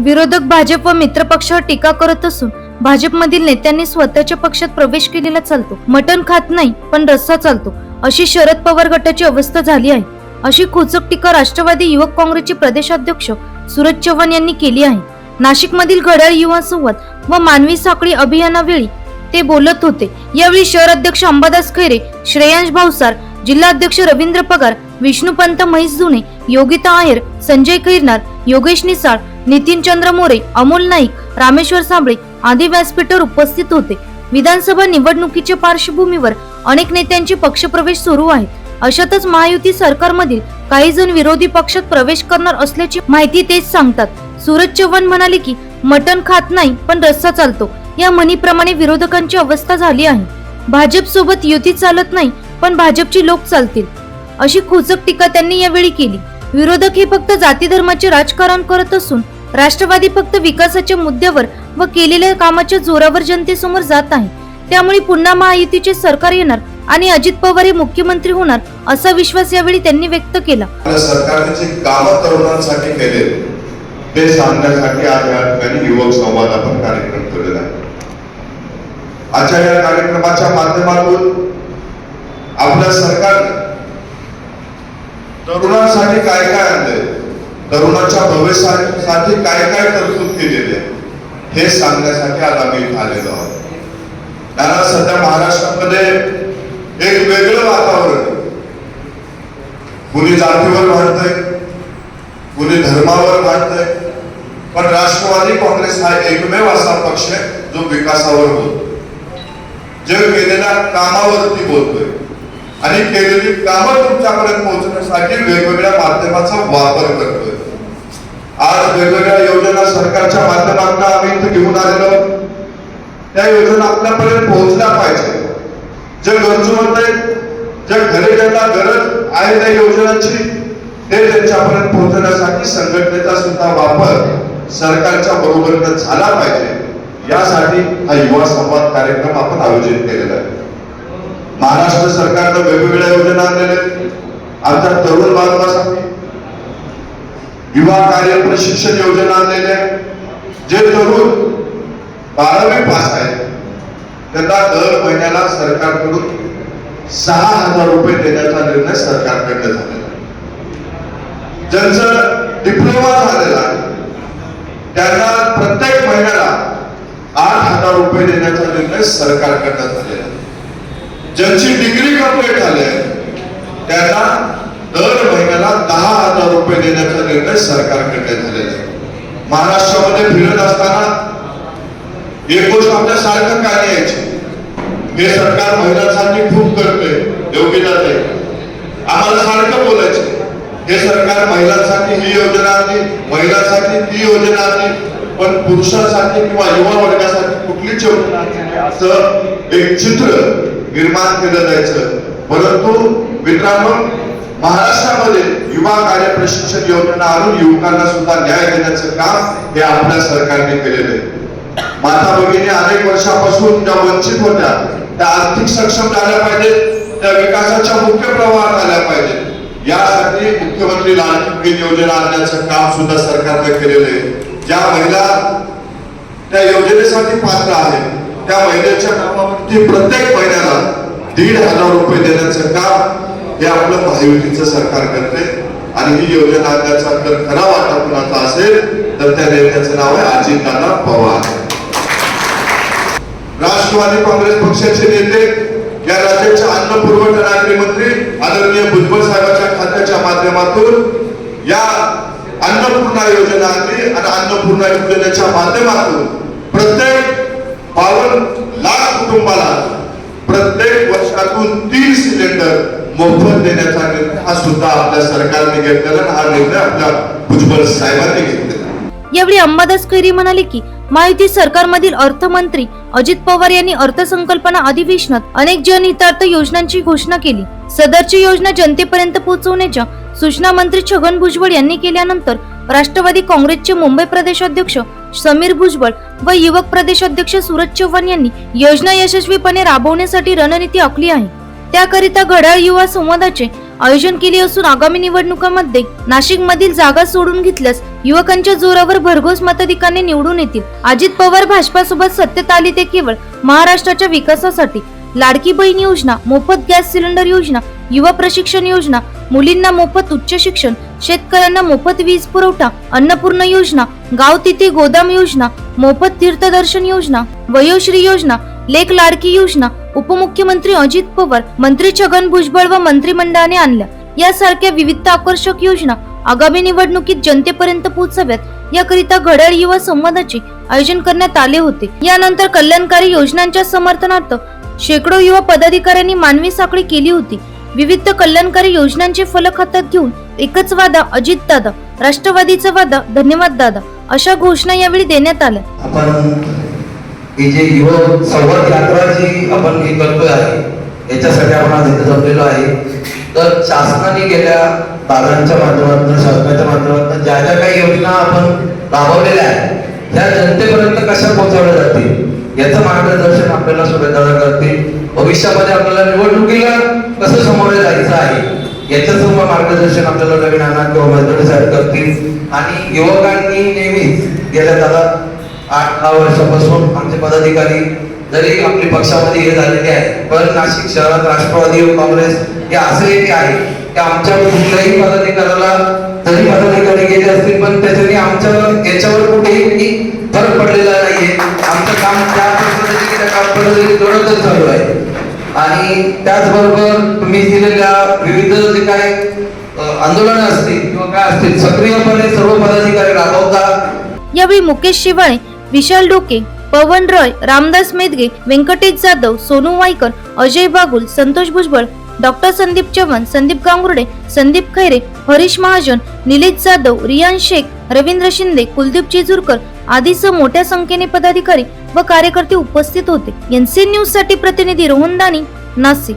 विरोधक भाजप व मित्रपक्षावर टीका करत असून भाजपमधील नेत्यांनी स्वतःच्या पक्षात प्रवेश केलेला चालतो. मटण खात नाही पण रस्सा चालतो. अशी शरद पवार गटाची अवस्था झाली आहे. अशी खोचक टीका राष्ट्रवादी युवक काँग्रेसचे प्रदेशाध्यक्ष सूरज चव्हाण यांनी केली आहे. नाशिकमधील घड्याळ युवा संवाद व मानवी साखळी अभियानावेळी ते बोलत होते. यावेळी शहर अध्यक्ष अंबादास खैरे श्रेयांश भावसार जिल्हाध्यक्ष रवींद्र पगार विष्णुपंत म्हैस जुने योगिता आहेर संजय खैरनार योगेश निसाळ नितीन चंद्र मोरे अमोल नाईक रामेश्वर साबळे आदी व्यासपीठावर उपस्थित होते. विधानसभा निवडणुकीच्या पार्श्वभूमीवर अनेक नेत्यांचे पक्षप्रवेश सुरू आहे. अशातच महायुती सरकारमधील काही जण विरोधी पक्षात प्रवेश करणार असल्याची माहिती तेच सांगतात. सूरज चव्हाण म्हणाले की मटण खात नाही पण रस्सा चालतो. या म्हणीप्रमाणे विरोधकांची अवस्था झाली आहे. भाजप सोबत युती चालत नाही पण भाजपची लोक चालतील. अशी खोचक टीका त्यांनी यावेळी केली. विरोधक हे फक्त जाती धर्माचे राजकारण करत असून राष्ट्रवादी फक्त विकासाच्या मुद्द्यावर व केलेल्या कामाच्या जोरावर जनतेसमोर जात आहे. त्यामुळे पुन्हा महायुतीचे सरकार येणार आणि अजित पवार हे मुख्यमंत्री होणार असा विश्वास यावेळी त्यांनी व्यक्त केला. सरकारने जे काम तरुणांसाठी केले ते सांगण्यासाठी आज या ठिकाणी युवक संवाद आपण कार्यक्रम केलेला आहे. आजच्या या कार्यक्रमाच्या माध्यमातून आपल्या सरकारने तरुणांसाठी काय काय आणले तरुणाच्या भविष्यासाठी काय काय तरतूद केलेली आहे हे सांगण्यासाठी आज आम्ही आलेलो आहोत. कारण सध्या महाराष्ट्रामध्ये एक वेगळं वातावरण कुणी जातीवर भांडतंय कुणी धर्मावर भांडतंय पण राष्ट्रवादी काँग्रेस हा एकमेव असा पक्ष आहे जो विकासावर बोलतो जे केलेल्या कामावरती बोलतोय. आणि केलेली कामं तुमच्यापर्यंत पोहोचण्यासाठी वेगवेगळ्या माध्यमाचा वापर करतोय. आज वेगवेगळ्या योजना सरकारच्या माध्यमातून आम्ही इथे घेऊन आलेलो त्या योजना आपल्यापर्यंत पोहोचल्या पाहिजे. जे गरजू आहेत ज्या घरे ज्यांना गरज आहे त्या योजनांची ते त्यांच्यापर्यंत पोहोचण्यासाठी संघटनेचा सुद्धा वापर सरकारच्या बरोबरीनं झाला पाहिजे. यासाठी हा युवा संवाद कार्यक्रम आपण आयोजित केलेला आहे. महाराष्ट्र सरकारनं वेगवेगळ्या योजना आणलेल्या आमच्या तरुण बांधवासाठी युवा कार्य प्रशिक्षण योजना आणलेल्या जे तरुण बारावी पास आहेत त्यांना दर महिन्याला सरकारकडून सहा हजार रुपये देण्याचा निर्णय सरकारकडनं झालेला ज्यांचं डिप्लोमा झालेला त्यांना प्रत्येक महिन्याला आठ हजार रुपये देण्याचा निर्णय सरकारकडनं झालेला आहे. ज्यांची डिग्री कंप्लीट झाली आहे त्यांना दर महिन्याला दहा हजार रुपये देण्याचा निर्णय सरकारकडे झालेला आहे. महाराष्ट्रामध्ये फिरत असताना एक गोष्ट आपल्या सारखं काय यायची. हे सरकार महिलांसाठी खूप करतोय योग्य जाते आम्हाला सारखं बोलायचे हे सरकार महिलांसाठी ही योजना आणली महिलांसाठी ती योजना आणली पण पुरुषांसाठी किंवा युवा वर्गासाठी कुठलीच योजना असं एक चित्र निर्माण केलं जायचं. परंतु मित्रांनो महाराष्ट्रामध्ये युवा कार्य प्रशिक्षण योजना आणून युवकांना सुद्धा न्याय देण्याचं काम हे आपल्या सरकारने केलेलं आहे. माता भगिनी अनेक वर्षापासून ज्या वंचित होत्या त्या आर्थिक सक्षम झाल्या पाहिजेत त्या विकासाच्या मुख्य प्रवाहात आल्या पाहिजेत. यासाठी मुख्यमंत्री लाडकी योजना आणण्याचं काम सुद्धा सरकारने केलेलं आहे. ज्या महिला त्या योजनेसाठी पात्र आहेत त्या महिलेच्या कामावरती प्रत्येक महिन्याला दीड हजार रुपये देण्याचं काम हे आपलं महायुतीचं सरकार करते. आणि ही योजना त्याचा जर खरा वाटा कुणाचा असेल तर त्या नेत्याचं नाव आहे अजितदादा पवार. राष्ट्रवादी काँग्रेस पक्षाचे नेते या राज्याचे अन्न पुरवठा नागरी मंत्री आदरणीय भुजबळ साहेबांच्या खात्याच्या माध्यमातून या अन्नपूर्णा योजना आणली आणि अन्नपूर्णा योजनेच्या माध्यमातून प्रत्येक बावन्न लाख कुटुंबाला प्रत्येक वर्षातून तीन सिलेंडर मोफत देण्याचा निर्णय हा सुद्धा आपल्या सरकारने घेतलेला हा निर्णय आपल्या भुजबळ साहेबांनी घेतलेला यावेळी अंबादास खैरी म्हणाले की महायुती सरकारमधील अर्थमंत्री अजित पवार यांनी अर्थसंकल्पना अधिवेशनात अनेक जनहितार्थ योजनांची घोषणा केली. सदरची योजना जनतेपर्यंत पोहोचवण्याच्या सूचना मंत्री छगन भुजबळ यांनी केल्यानंतर राष्ट्रवादी काँग्रेसचे मुंबई प्रदेशाध्यक्ष समीर भुजबळ व युवक प्रदेशाध्यक्ष सूरज चव्हाण यांनी योजना यशस्वीपणे राबवण्यासाठी रणनीती आखली आहे. त्याकरिता घड्याळ युवा संवादाचे आयोजन केले असून आगामी निवडणुकांमध्ये नाशिक मधील जागा सोडून घेतल्यास युवकांच्या जोरावर भरघोस मताधिकाने निवडून येतील. अजित पवार भाजपासोबत सत्तेत आली ते केवळ महाराष्ट्राच्या विकासासाठी. लाडकी बहीण योजना मोफत गॅस सिलेंडर योजना युवा प्रशिक्षण योजना मुलींना मोफत उच्च शिक्षण शेतकऱ्यांना मोफत वीज पुरवठा अन्नपूर्ण योजना गाव तिथे गोदाम योजना मोफत तीर्थदर्शन योजना वयोश्री योजना लेख लाडकी योजना उपमुख्यमंत्री अजित पवार मंत्री छगन भुजबळ व मंत्रिमंडळाने आणल्या. यासारख्या विविध आकर्षक योजना आगामी निवडणुकीत जनतेपर्यंत पोहोचाव्यात याकरिता घड्याळ युवा संवादाचे आयोजन करण्यात आले होते. यानंतर कल्याणकारी योजनांच्या समर्थनार्थ शेकडो युवा पदाधिकाऱ्यांनी मानवी साखळी केली होती. विविध कल्याणकारी योजनांचे फलक हातात घेऊन एकच वादा अजित दादा राष्ट्रवादीचा वादा धन्यवाद दादा अशा घोषणा यावेळी देण्यात आल्या. आपण ही जी युवक संवाद यात्रा जी आपण हे करतोय आहे याच्यासाठी आपण आज इथे जमलेलो आहे. तर शासनाने गेल्या दादांच्या माध्यमातून शासनाच्या माध्यमातून ज्या ज्या काही योजना आपण राबवलेल्या आहेत त्या जनतेपर्यंत कशा पोहोचवल्या जातील याचं मार्गदर्शन आपल्याला सुभेदार करतील. भविष्यामध्ये आपल्याला निवडणुकीला कसं समोर जायचं आहे याचं सुद्धा मार्गदर्शन आपल्याला नवीन अण्णा किंवा मजदूर साहेब करतील. आणि युवकांनी नेहमीच गेल्या दादा आठ दहा वर्षापासून आमचे पदाधिकारी जरी आपली पक्षामध्ये हे झालेले आहे पण नाशिक शहरात राष्ट्रवादी काँग्रेस हे असे एक आहे की आमच्या कुठल्याही पदाधिकाऱ्याला जरी पदाधिकारी गेले असतील पण त्याच्याने आमच्या याच्यावर कुठेही म्हणजे फरक पडलेला नाहीये. आमचं काम त्या पद्धतीने त्या काम पद्धतीने जोडतच चालू आहे. आणि त्याचबरोबर तुम्ही दिलेल्या विविध जे काय आंदोलन असतील किंवा काय असतील सक्रियपणे सर्व पदाधिकारी राबवतात. यावेळी मुकेश शिवाळे विशाल डोके पवन रॉय रामदास मेदगे व्यंकटेश जाधव सोनू वाईकर अजय बागुल संतोष भुजबळ डॉक्टर संदीप चव्हाण संदीप गांगुर्डे संदीप खैरे हरीश महाजन निलेश जाधव रियान शेख रवींद्र शिंदे कुलदीप चिजुरकर आदीसह मोठ्या संख्येने पदाधिकारी व कार्यकर्ते उपस्थित होते. एनसी न्यूजसाठी प्रतिनिधी रोहन दानी नाशिक.